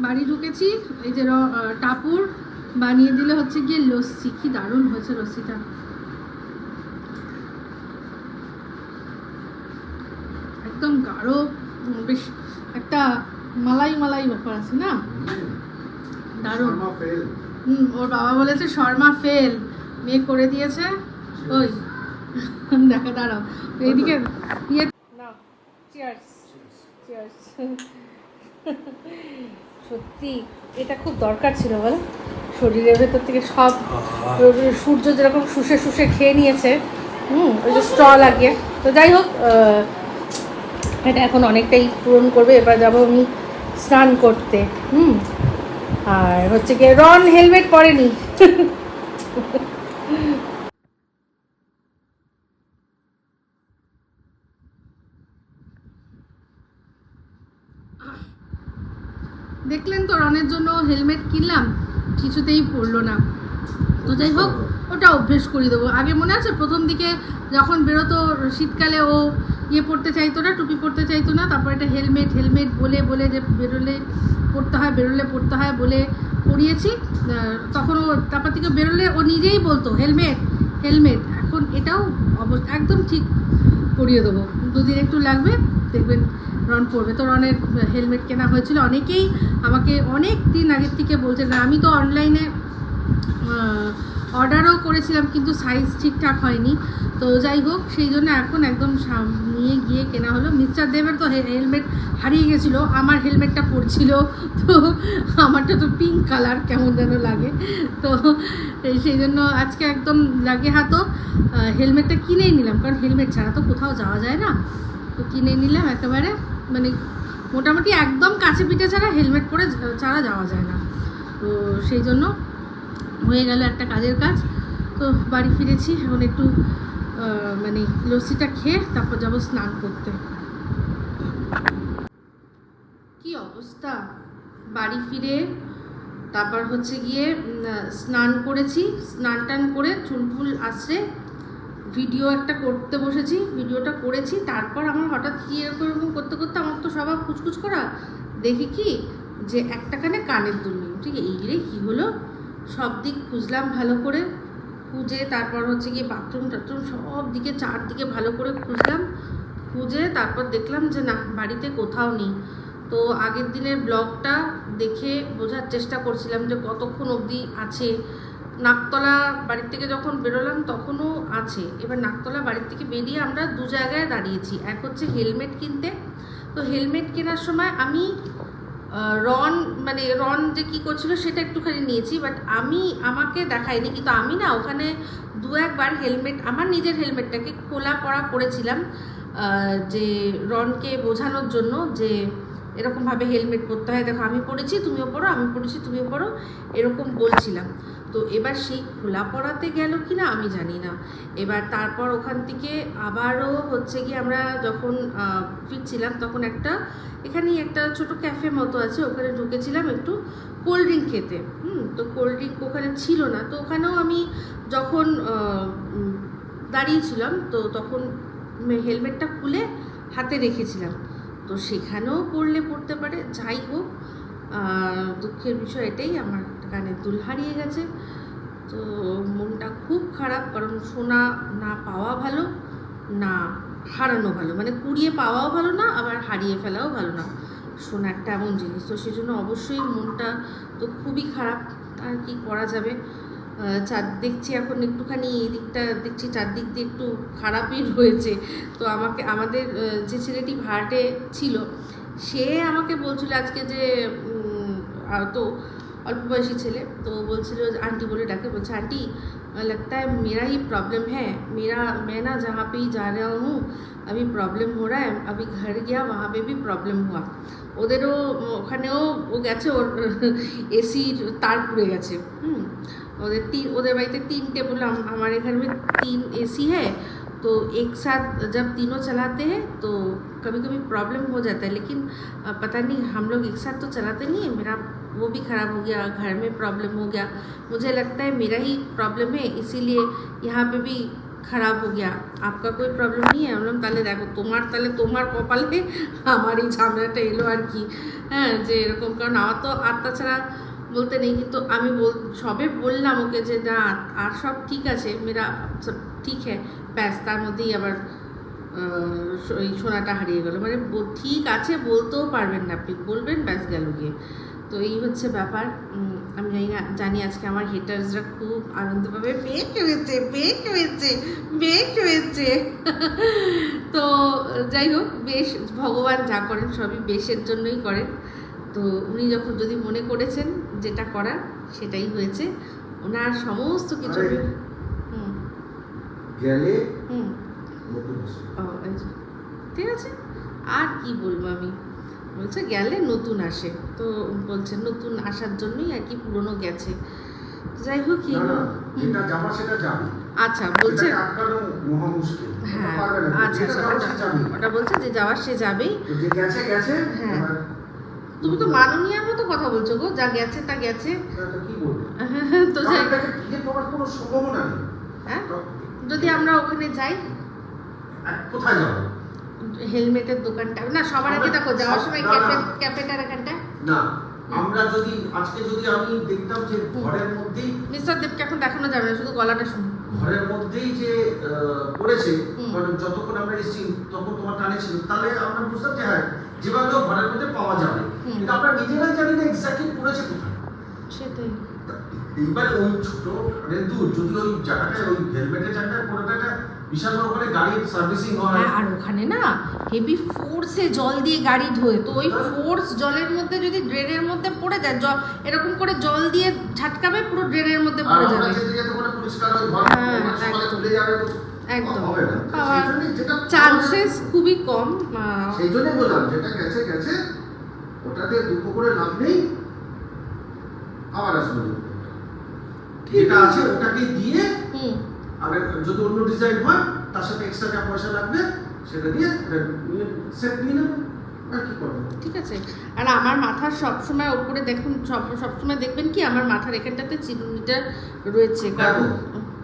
বাড়ি ঢুকেছি এই যে টাপুর বানিয়ে দিলে হচ্ছে গিয়ে লস্যি। কি দারুণ হয়েছে লস্যিটা। একদম গাঢ় বেশ একটা মালাই মালাই ব্যাপার আছে না? দারুণ। হুম ওর বাবা বলেছে শর্মা ফেল। মেয়ে করে দিয়েছে। ওই। দেখা দাঁড়াও। এইদিকে ইয়ে না চিয়ার্স চিয়ার্স সত্যি এটা খুব দরকার ছিল বল? শরীরের ভেতর থেকে সব সূর্য যেরকম শুষে শুষে খেয়ে নিয়েছে হুম ওই যে স্ট্র লাগিয়ে। তো যাই হোক এটা এখন অনেকটাই পূরণ করবে। এবার যাব আমি স্নান করতে হুম। আর হচ্ছে গিয়ে রন হেলমেট পরেনি। দেখলেন তো রনের জন্য হেলমেট কিনলাম কিছুতেই পড়ল না। তো যাই হোক ওটা অভ্যেস করিয়ে দেবো। আগে মনে আছে প্রথম দিকে যখন বেরোতো শীতকালে ও ইয়ে পড়তে চাইতো না টুপি পরতে চাইতো না তারপর এটা হেলমেট হেলমেট বলে বলে যে বেরোলে পড়তে হয় বেরোলে পড়তে হয় বলে পরিয়েছি আহ, তখন ও তারপর থেকে বেরোলে ও নিজেই বলতো হেলমেট হেলমেট। এখন এটাও অবস্থা একদম ঠিক পরিয়ে দেবো। দুদিন একটু লাগবে দেখবেন রন পড়বে তো রনের হেলমেট কেনা হয়েছিল। অনেকেই আমাকে অনেক দিন আগের থেকে বলছে, না, আমি তো অনলাইনে অর্ডারও করেছিলাম, কিন্তু সাইজ ঠিকঠাক হয়নি। তো যাই হোক, সেই জন্য এখন একদম নিয়ে গিয়ে কেনা হলো। মিস্টার দেবের তো হেলমেট হারিয়ে গেছিল। আমার হেলমেটটা পড়ছিল তো আমারটা তো পিঙ্ক কালার কেমন যেন লাগে। তো সেই জন্য আজকে একদম লাগে হাতো হেলমেটটা কিনেই নিলাম। কারণ হেলমেট ছাড়া তো কোথাও যাওয়া যায় না। তো কিনে নিলাম একেবারে। মানে মোটামুটি একদম কাছে পিঠে ছাড়া হেলমেট পরে ছাড়া যাওয়া যায় না। তো সেই জন্য হয়ে গেল একটা কাজের কাজ। তো বাড়ি ফিরেছি, এখন একটু মানে লস্যিটা খেয়ে তারপর যাব স্নান করতে। কি অবস্থা? বাড়ি ফিরে তারপর হচ্ছে গিয়ে স্নান করেছি স্নান টান করে চুল ফুল আসছে ভিডিও একটা করতে বসেছি, ভিডিওটা করেছি, তারপর আমার হঠাৎ কি এরকম এরকম করতে করতে আমার তো স্বভাব কুচকুচ করা, দেখি কি যে একটা কানে কানের দুল নেই ঠিক এই রে কী হলো? সব দিক খুঁজলাম ভালো করে, খুঁজে তারপর হচ্ছে গিয়ে বাথরুম টাথরুম সব দিকে চারদিকে ভালো করে খুঁজলাম, খুঁজে তারপর দেখলাম যে না, বাড়িতে কোথাও নেই। তো আগের দিনের ব্লগটা দেখে বোঝার চেষ্টা করছিলাম যে কতক্ষণ অবধি আছে নাকতলা বাড়ির থেকে যখন বেরোলাম তখনও আছে। এবার নাকতলা বাড়ির থেকে বেরিয়ে আমরা দু জায়গায় দাঁড়িয়েছি। এক হচ্ছে হেলমেট কিনতে। তো হেলমেট কেনার সময় আমি রন মানে রন যে কী করছিল সেটা একটুখানি নিয়েছি বাট আমি আমাকে দেখাইনি কিন্তু আমি না ওখানে দু একবার হেলমেট, আমার নিজের হেলমেটটাকে খোলা পড়া করেছিলাম যে রনকে বোঝানোর জন্য যে এরকমভাবে হেলমেট পরতে হয়। দেখো আমি পড়েছি তুমিও পড়ো আমি পড়েছি তুমিও পড়ো এরকম বলছিলাম। তো এবার সেই খোলা পড়াতে গেল কি না আমি জানি না। এবার তারপর ওখান থেকে আবারও হচ্ছে কি আমরা যখন ফিরছিলাম তখন একটা, এখানেই একটা ছোট ক্যাফে মতো আছে, ওখানে ঢুকেছিলাম একটু কোল্ড ড্রিঙ্ক খেতে। হুম, তো কোল্ড ড্রিঙ্ক ওখানে ছিল না। তো ওখানেও আমি যখন দাঁড়িয়েছিলাম, তো তখন হেলমেটটা খুলে হাতে রেখেছিলাম। তো সেখানেও পড়লে পড়তে পারে, যাই হোক দুঃখের বিষয় এটাই আমার। কানের দুল হারিয়ে গেছে। তো মনটা খুব খারাপ, কারণ সোনা না পাওয়া ভালো, না হারানো ভালো। মানে কুড়িয়ে পাওয়াও ভালো না, আবার হারিয়ে ফেলাও ভালো না। সোনা একটা এমন জিনিস, তো সেই জন্য অবশ্যই মনটা তো খুবই খারাপ। আর কি করা যাবে? চার, দেখছি এখন একটুখানি এই দিকটা, দেখছি চারদিক দিয়ে একটু খারাপই রয়েছে। তো আমাকে, আমাদের যে ছেলেটি ভাড়াটে ছিল, সে আমাকে বলছিল আজকে যে তো অল্প বয়সী ছেলে তো বলছিল যে আন্টি বলে ডাকে বলছে আন্টি लगता है मेरा ही प्रॉब्लम है मेरा मैं ना जहाँ पे ही जा रहा हूँ अभी प्रॉब्लम हो रहा है अभी घर गया वहाँ पे भी प्रॉब्लम हुआ ওদেরও ওখানেও ও গেছে ওর এসির তার পুড়ে গেছে হুম ওদের তিন ওদের বাড়িতে তিনটে बोला हम- हमारे घर में तीन एसी है तो एक साथ जब तीनों चलाते हैं तो कभी कभी प्रॉब्लम हो जाता है लेकिन अ, पता नहीं हम लोग एक साथ तो चलाते नहीं है मेरा वो भी ख़राब हो गया घर में प्रॉब्लम हो गया मुझे लगता है मेरा ही प्रॉब्लम है इसीलिए यहाँ पे भी খারাপ হো গিয়া আপকা কোই প্রবলেম নেই আমি বললাম তাহলে দেখো তোমার তাহলে তোমার কপালে আমার এই ঝামেলাটা এলো আর কি হ্যাঁ যে এরকম কারণ আমার তো আর তাছাড়া বলতে নেই কিন্তু আমি বল সবে বললাম ওকে যে না আর সব ঠিক আছে মেরা সব ঠিক হ্যাঁ ব্যাস তার মধ্যেই আবার আহ, ওই সোনাটা হারিয়ে গেল মানে ব- ঠিক আছে বলতেও পারবেন না আপনি বলবেন ব্যাস গেল গিয়ে তো এই হচ্ছে ব্যাপার। আমি জানি না জানি আজকে আমার হেটার্সরা খুব আনন্দ পাবে। বেশ হয়েছে বেশ হয়েছে বেশ হয়েছে। তো যাই হোক বেশ ভগবান যা করেন সবই বেশের জন্যই করেন। তো উনি যখন যদি মনে করেছেন যেটা করার সেটাই হয়েছে। ওনার সমস্ত কিছু হুম। গেলে হুম। ঠিক আছে? আর কি বলব আমি? বলছে গেলে নতুন আসে। তো বলছে নতুন আসার জন্যই আর কি পুরনো গেছে। যাই হোক কি আচ্ছা বলছে হ্যাঁ আচ্ছা আচ্ছা ওটা বলছে যে যাওয়ার সে যাবেই। হ্যাঁ। তুমি তো মাননীয়ার মতো কথা বলছো গো যা গেছে তা গেছে। তা যাই হ্যাঁ? যদি আমরা ওখানে যাই। কোথায় যাব? হেলমেটের দোকানটা। না সবার আগে দেখো যাওয়ার সময়। ক্যাফে ক্যাফেটার এখানটায় না আমরা যদি আজকে যদি আমি দেখতাম যে ঘরের মধ্যেই মিস্টার দেবকে এখন দেখানো যাবে না শুধু গলাটা শুনুন। ঘরের মধ্যেই যে পড়েছে। মানে যতক্ষণ আমরা এসেছি তখন তোমার টানে ছিল তাহলে আমরা বুঝতাম যে হ্যাঁ যেভাবে ঘরের মধ্যে পাওয়া যাবে। কিন্তু আমরা নিজেরাই জানি না এক্স্যাক্টলি পড়েছে কোথায়। সেটাই। এইবার ওই ছোট রেন্দু যদি ওই জায়গাটায় ওই হেলমেটের জায়গাটায় কোনোটা একটা বিশাল বড় করে গাড়ির সার্ভিসিং হয়। হ্যাঁ আর ওখানে না হেভি ফোর্সে জল দিয়ে গাড়ি ধোয়। তো ওই ফোর্স জলের মধ্যে যদি ড্রেনের মধ্যে পড়ে যায় জল এরকম করে জল দিয়ে ঝাটকাবে পুরো ড্রেনের মধ্যে পড়ে যাবে। হয় হ্যাঁ, একদম। চান্সেস খুবই কম সেই জন্যই বললাম যেটা গেছে গেছে ওটাতে দুঃখ করে লাভ নেই। আবার আসবে। যেটা আছে ওটাকে দিয়ে হুম। আর যদি অন্য ডিজাইন হয় তার সাথে এক্সট্রা যা পয়সা লাগবে সেটা দিয়ে সেট নিয়ে নেবে। আর কি করবে? ঠিক আছে। আর আমার মাথার সবসময় ওপরে দেখুন সব সবসময় দেখবেন কি আমার মাথার এখানটাতে চিরুনিটা রয়েছে। কারণ?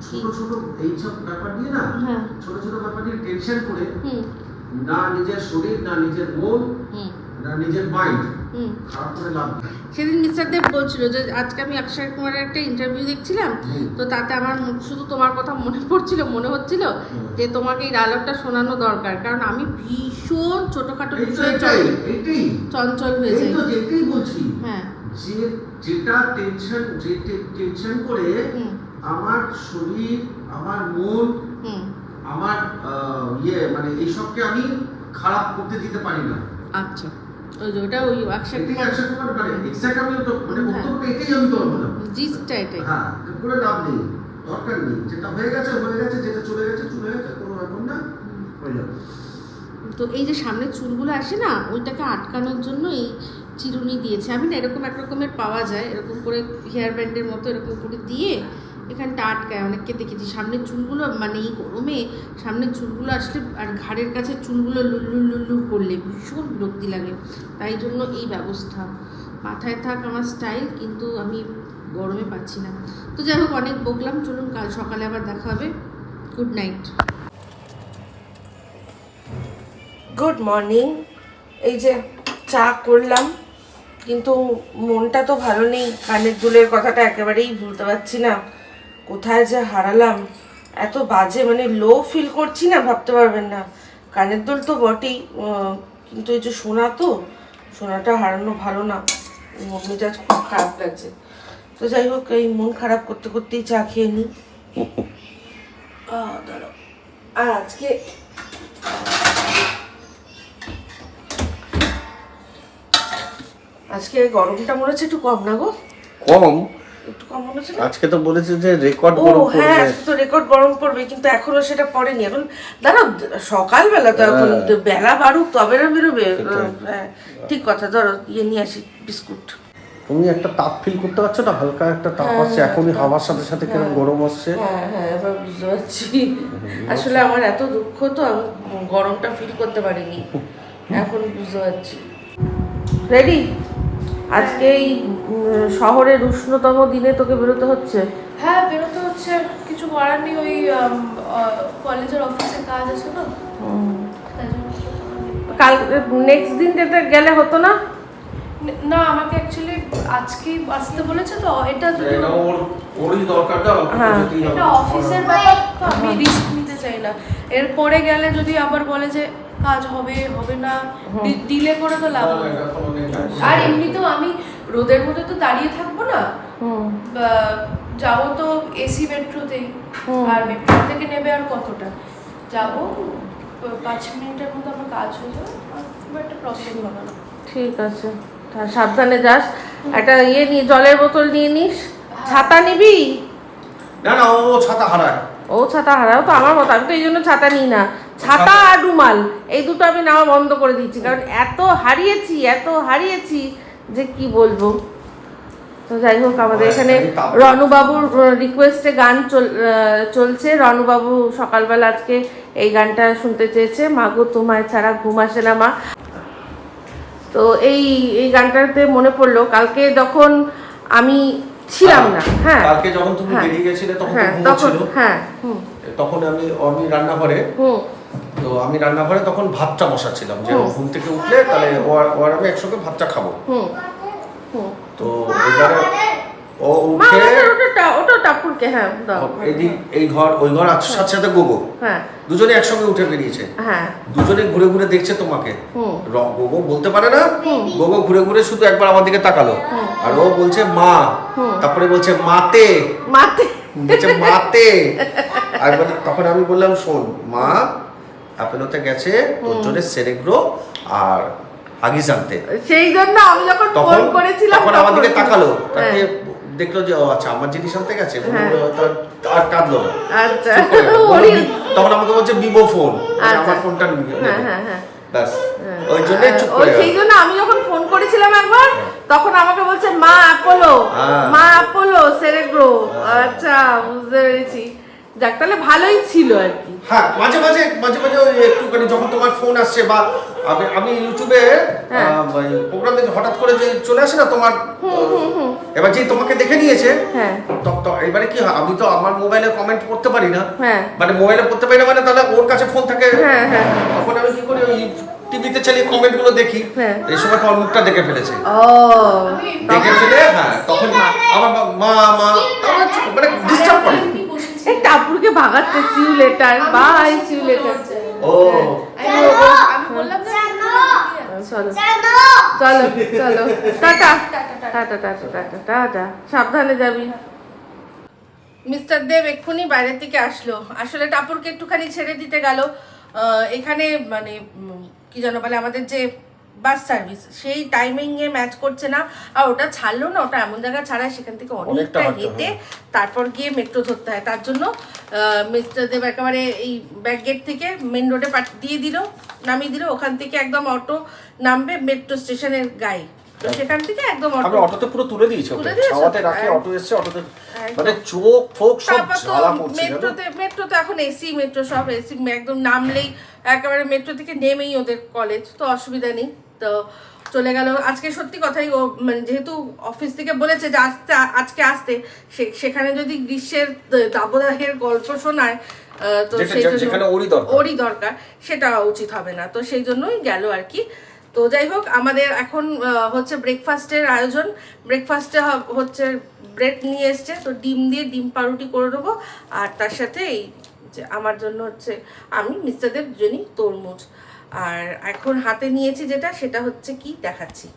ছোট ছোট এইসব ব্যাপার নিয়ে না হ্যাঁ। ছোট ছোট ব্যাপার নিয়ে টেনশন করে না নিজের শরীর না নিজের মন না নিজের মাইন্ড সেদিন মিস্টার দেব বলছিল যে আজকে আমি অক্ষয় কুমারের একটা ইন্টারভিউ দেখছিলাম তো তাতে আমার শুধু তোমার কথা মনে পড়ছিল মনে হচ্ছিল যে তোমাকে এই ডায়লগটা শোনানো দরকার কারণ আমি ভীষণ ছোটখাটো বিষয়ে চঞ্চল- হয়ে যাই। হ্যাঁ। যে যেটা টেনশন যে টেনশন করে আমার শরীর আমার মন আমার ইয়ে মানে এইসবকে আমি খারাপ করতে দিতে পারি না। আচ্ছা। ওটা ওই অক্ষয় এটাই কুমার। একসাথে করে এক্সাক্ট আমি তো মানে হ্যাঁ। এটাই আমি তো বললাম জিসটা এটাই হ্যাঁ তো লাভ নেই দরকার নেই। যেটা হয়ে গেছে হয়ে গেছে যেটা চলে গেছে চলে গেছে কোনো ব্যাপার না হয়ে যাবে। তো এই যে সামনে চুলগুলো আসে না ওইটাকে আটকানোর জন্য এই চিরুনি দিয়েছে। আমি না এরকম এক রকমের পাওয়া যায় এরকম করে হেয়ার ব্যান্ডের মতো এরকম করে দিয়ে এখানটা আটকায়, অনেককে দেখেছি। সামনের চুলগুলো মানে এই গরমে সামনের চুলগুলো আসলে আর ঘাড়ের কাছে চুলগুলো লুল্লুর লুল্লুর করলে ভীষণ বিরক্তি লাগে। তাই জন্য এই ব্যবস্থা। মাথায় থাক আমার স্টাইল কিন্তু আমি গরমে পাচ্ছি না। তো যাই হোক, অনেক বকলাম। চলুন, কাল সকালে আবার দেখা হবে। গুড নাইট গুড মর্নিং এই যে চা করলাম, কিন্তু মনটা তো ভালো নেই। কানের দুলের কথাটা একেবারেই ভুলতে পারছি না। কোথায় যে হারালাম, এত বাজে মানে লো ফিল করছি না, ভাবতে পারবেন না। কানের দুল তো বটেই কিন্তু এই যে সোনা তো, সোনাটা হারানো ভালো না। মেজাজ খুব খারাপ লাগছে। তো যাই হোক, এই মন খারাপ করতে করতেই চা খেয়ে নিই। দাঁড়াও। আর আজকে আজকে গরমটা মনে হচ্ছে একটু কম না গো? কম? একটু কম হচ্ছে না? আজকে তো বলেছে যে রেকর্ড গরম হ্যাঁ পড়বে। আজকে তো রেকর্ড গরম পড়বে কিন্তু এখনও সেটা পড়েনি। এখন দাঁড়াও সকালবেলা তো এখন হ্যাঁ। বেলা বাড়ুক তবে না বেরোবে। হ্যাঁ ঠিক কথা ধরো ইয়ে নিয়ে আসি বিস্কুট। তুমি একটা তাপ ফিল করতে পারছ না? হালকা একটা তাপ হ্যাঁ, আসছে হ্যাঁ, এখনই। হাওয়ার সাথে সাথে হ্যাঁ। গরম আসছে? হ্যাঁ হ্যাঁ এবার বুঝতে পারছি। আসলে আমার এত দুঃখ তো আমি গরমটা ফিল করতে পারিনি। এখন বুঝতে পারছি। রেডি আজকে এই শহরের উষ্ণতম দিনে তোকে বেরোতে হচ্ছে? হ্যাঁ বেরোতে হচ্ছে। কিছু করার নেই ওই কলেজের অফিসে কাজ আছে না। কাল নেক্সট দিন যেতে গেলে হতো না? না আমাকে অ্যাকচুয়ালি আজকেই আসতে বলেছে তো এটা যদি ওরই দরকারটা হ্যাঁ। এটা অফিসের ব্যাপার আমি রিস্ক নিতে চাই না। এরপরে গেলে যদি আবার বলে যে কাজ হবে হবে না। ডিলে করে তো লাভ। আর এমনিতেও আমি রোদের মধ্যে তো দাঁড়িয়ে থাকব না। যাব তো এসি মেট্রোতেই। আর মেট্রো থেকে নেবে আর কতটা? যাব পাঁচ মিনিটের মধ্যে আমার কাজ হয়ে যাবে। খুব একটা প্রবলেম হবে না। ঠিক আছে। তা সাবধানে যাস। একটা ইয়ে নিয়ে জলের বোতল নিয়ে নিস। ছাতা নিবি? না না ও ছাতা হারায়। ও ছাতা হারাও তো আমার মতো। আমি তো এই জন্য ছাতা নিই না। ছাতা আর রুমাল এই দুটো আমি নেওয়া বন্ধ করে দিচ্ছি কারণ এত হারিয়েছি এত হারিয়েছি যে কি বলব? তো যাই হোক আমাদের এখানে রনুবাবুর রিকোয়েস্টে গান চলছে। রনুবাবু সকালবেলা আজকে এই গানটা শুনতে চেয়েছে। মাগো তোমায় ছাড়া ঘুম আসে না মা। তো এই এই গানটাতে মনে পড়ল কালকে যখন আমি ছিলাম না হ্যাঁ। কালকে যখন তুমি হ্যাঁ। বেরিয়ে গেছিলে তখন হ্যাঁ তখন হ্যাঁ হুম। তখন আমি আমি রান্নাঘরে হুম। তো আমি রান্নাঘরে তখন ভাতটা বসাচ্ছিলাম যে ঘুম থেকে উঠলে তাহলে ও আর আমি একসঙ্গে ভাতটা খাব। তো এবারে ও উঠে ওটা টাপুরকে হ্যাঁ এদিক এই ঘর ওই ঘর আর সাথে সাথে গোগো। হ্যাঁ। দুজনে একসঙ্গে উঠে বেরিয়েছে। হ্যাঁ। দুজনে ঘুরে ঘুরে দেখছে তোমাকে। গোগো বলতে পারে না? গোগো ঘুরে ঘুরে শুধু একবার আমার দিকে তাকালো। আর ও বলছে মা। তারপরে বলছে মাতে। মাতে। বলছে মাতে। আর তখন আমি বললাম শোন মা আপেলোতে গেছে তোর জন্য সেরেগ্রো আর হাগিস আনতে সেই জন্য আমি যখন ফোন করেছিলাম তখন আমার দিকে তাকালো তাকে হ্যাঁ, দেখল যে ও আচ্ছা আমার জিনিস আনতে গেছে বলে হ্যাঁ। আর কাঁদলো। আচ্ছা। চুপ করে গেলো। বলল, ওরই- "বি- তখন আমাকে বলছে ভিভো ফোন আচ্ছা। আমার ফোনটা হ্যাঁ ব্যাস। ওই চুপ করে সেই জন্য আমি যখন ফোন করেছিলাম একবার তখন আমাকে বলছে মা অ্যাপোলো। মা অ্যাপোলো সেরেগ্রো আচ্ছা বুঝতে পেরেছি। যাক তাহলে ভালোই ছিল আর কি। হ্যাঁ মাঝে মাঝে মাঝে মাঝে ওই একটুখানি যখন তোমার ফোন আসছে বা আমি আমি ইউটিউবে হ্যাঁ। প্রোগ্রাম দেখে হঠাৎ করে যে চলে আসে না তোমার এবার যে তোমাকে দেখে নিয়েছে হ্যাঁ। এবারে কি হয় আমি তো আমার মোবাইলে কমেন্ট করতে পারি না। হ্যাঁ। মানে মোবাইলে করতে পারি না মানে তাহলে ওর কাছে ফোন থাকে। হ্যাঁ, হ্যাঁ। তখন আমি কি করি ওই টিভিতে চালিয়ে কমেন্টগুলো দেখি। হ্যাঁ। এই সময় তোমার মুখটা দেখে ফেলেছে। ও। দেখে ফেলে হ্যাঁ তখন আমার মা- মা মানে ডিস্টার্ব করে। টাপুরকে ভাগাচ্ছে see you later bye see you later ও। আমি বললাম- আমি বললাম যে চলো চলো। চলো। Tata. Tata tata. Tata tata সাবধানে যাবি। মিস্টার দেব এক্ষুনি বাইরের থেকে আসলো। আসলে টাপুরকে একটুখানি ছেড়ে দিতে গেল। এখানে মানে কি জানো বলে আমাদের যে বাস সার্ভিস সেই টাইমিংয়ে ম্যাচ করছে না। আর ওটা ছাড়লো না ওটা এমন জায়গা ছাড়ায় সেখান থেকে অনেকটা হেঁটে তারপর গিয়ে মেট্রো ধরতে হয়। তার জন্য মিস্টার দেব একেবারে এই ব্যাক গেট থেকে মেন রোডে দিয়ে দিল নামিয়ে দিল। ওখান থেকে একদম অটো নামবে মেট্রো স্টেশনের গায়ে। তো সেখান থেকে একদম অটো অটোতে পুরো তুলে দিয়েছি তুলে দিয়েছ? রাখি হ্যাঁ। অটো এসছে অটোতে মানে চোখ ফোক সব? মেট্রোতে মেট্রো তো এখন এসি মেট্রো সব এসি একদম নামলেই একেবারে মেট্রো থেকে নেমেই ওদের কলেজ তো অসুবিধা নেই তো চলে গেল আজকে সত্যি কথাই ও মানে যেহেতু অফিস থেকে বলেছে যে আসতে আজকে আসতে সেখানে যদি গ্রীষ্মের দাবদাহের গল্প শোনায় তো সেই জন্য। ওরই দরকার সেটা উচিত হবে না তো সেই জন্যই গেল আর কি তো যাই হোক, আমাদের এখন হচ্ছে ব্রেকফাস্টের আয়োজন। ব্রেকফাস্টে হচ্ছে ব্রেড নিয়ে এসছে, তো ডিম দিয়ে ডিম পাউরুটি করে দেবো আর তার সাথে এই যে আমার জন্য হচ্ছে আমি মিস্টারদের দুজনই তরমুজ। আর এখন হাতে নিয়েছি যেটা, সেটা হচ্ছে কি দেখাচ্ছি।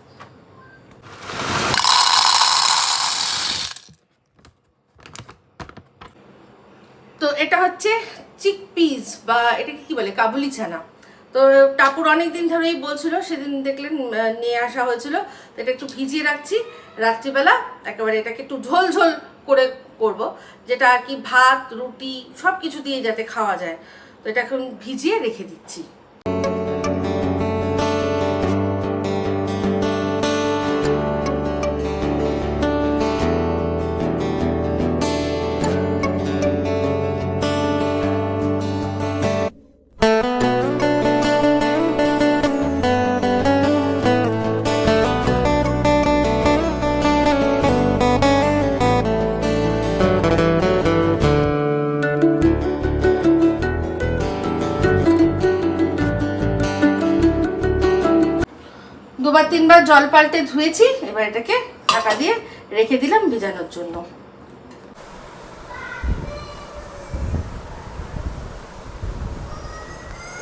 তো এটা হচ্ছে চিক পিস বা এটাকে কি বলে? কাবুলি ছানা। তো টাপুর অনেক দিন ধরেই বলছিল, সেদিন দেখলেন নিয়ে আসা হয়েছিল। তো এটা একটু ভিজিয়ে রাখছি। রাত্রিবেলা একেবারে এটাকে একটু ঝোল ঝোল করে করব, যেটা আর কি ভাত, রুটি সব কিছু দিয়ে যাতে খাওয়া যায়। তো এটা এখন ভিজিয়ে রেখে দিচ্ছি। দুবার তিনবার জল পাল্টে ধুয়েছি এবার এটাকে ঢাকা দিয়ে রেখে দিলাম ভিজানোর জন্য।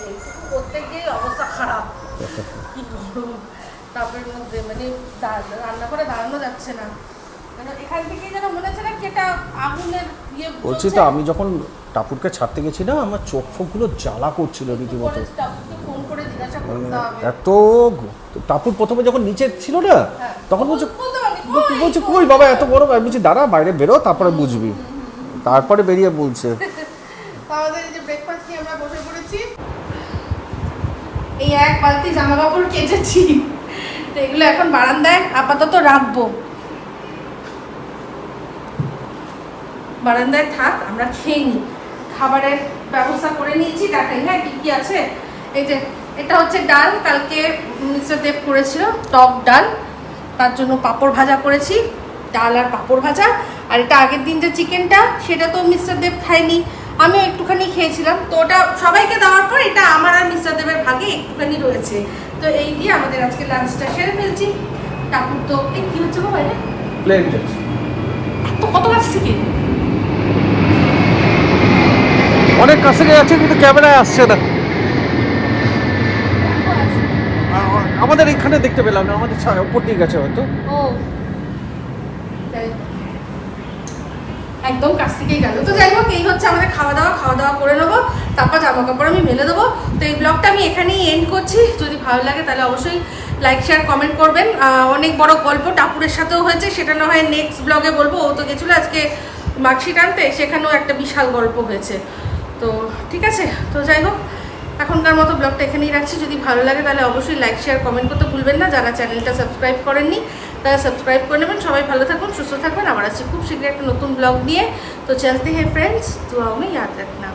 এইটুকু করতে গিয়ে অবস্থা খারাপ। কি গরম তাপের মধ্যে মানে রান্না করে দাঁড়ানো যাচ্ছে না। মানে এখান থেকে যেন মনে হচ্ছে না কি আগুনের ইয়ে বলছি তো আমি যখন টাপুরকে ছাড়তে গেছি না আমার চোখ ফোকগুলো জ্বালা করছিল রীতিমতো। এত টাপুর প্রথমে যখন নিচে ছিল না হ্যাঁ। তখন বলছে? বলছে কই বাবা এত বড় আমি বলছি দাঁড়া বাইরে বেরো তারপরে বুঝবি। তারপরে বেরিয়ে বলছে আমাদের এই যে ব্রেকফাস্ট খেয়ে আমরা বসে পড়েছি এই এক বালতি জামা কাপড় কেচেছি। তো এগুলো এখন বারান্দায় আপাতত রাখব। বারান্দায় থাক আমরা খেয়ে নিই। খাবারের ব্যবস্থা করে নিয়েছি দেখাই হ্যাঁ কি কি আছে? এই যে এটা হচ্ছে ডাল কালকে মিস্টার দেব করেছিল টক ডাল। তার জন্য পাঁপড় ভাজা করেছি ডাল আর পাঁপড় ভাজা। আর এটা আগের দিন যে চিকেনটা সেটা তো মিস্টার দেব খায়নি। আমিও একটুখানি খেয়েছিলাম। তো ওটা সবাইকে দেওয়ার পর এটা আমার আর মিস্টার দেবের ভাগে একটুখানি রয়েছে। তো এই দিয়ে আমাদের আজকে লাঞ্চটা সেরে ফেলছি। ঠাকুর তো এই কি হচ্ছে গো বাইরে? প্লেন কত গাছ থেকে অনেক কাছে যাচ্ছে কিন্তু ক্যামেরায় আসছে না। আমাদের এখানে দেখতে পেলাম না, আমাদের ছা- উপর দিয়ে গেছে হয়তো। ও। একদম কাছ থেকেই গেল। তো যাই হোক, এই হচ্ছে আমাদের খাওয়া দাওয়া খাওয়া দাওয়া করে নেব, তারপর জামা কাপড় আমি মেলে দেবো। তো এই ব্লগটা আমি এখানেই এন্ড করছি। যদি ভালো লাগে তাহলে অবশ্যই লাইক শেয়ার কমেন্ট করবেন। অনেক বড় গল্প টাপুরের সাথেও হয়েছে, সেটা না হয় নেক্সট ব্লগে বলব। ও তো গেছিল আজকে মার্কশিট আনতে, সেখানেও একটা বিশাল গল্প হয়েছে। তো ঠিক আছে। তো যাই হোক এখনকার মতো ব্লগটা এখানেই রাখছি। যদি ভালো লাগে তাহলে অবশ্যই লাইক শেয়ার কমেন্ট করতে ভুলবেন না। যারা চ্যানেলটা সাবস্ক্রাইব করেননি, তারা সাবস্ক্রাইব করে নেবেন। সবাই ভালো থাকুন, সুস্থ থাকবেন। আবার আসছি খুব শীঘ্রই একটা নতুন ব্লগ নিয়ে। তো চলতে হে ফ্রেন্ডস তো আমি ইয়াদ রাখনা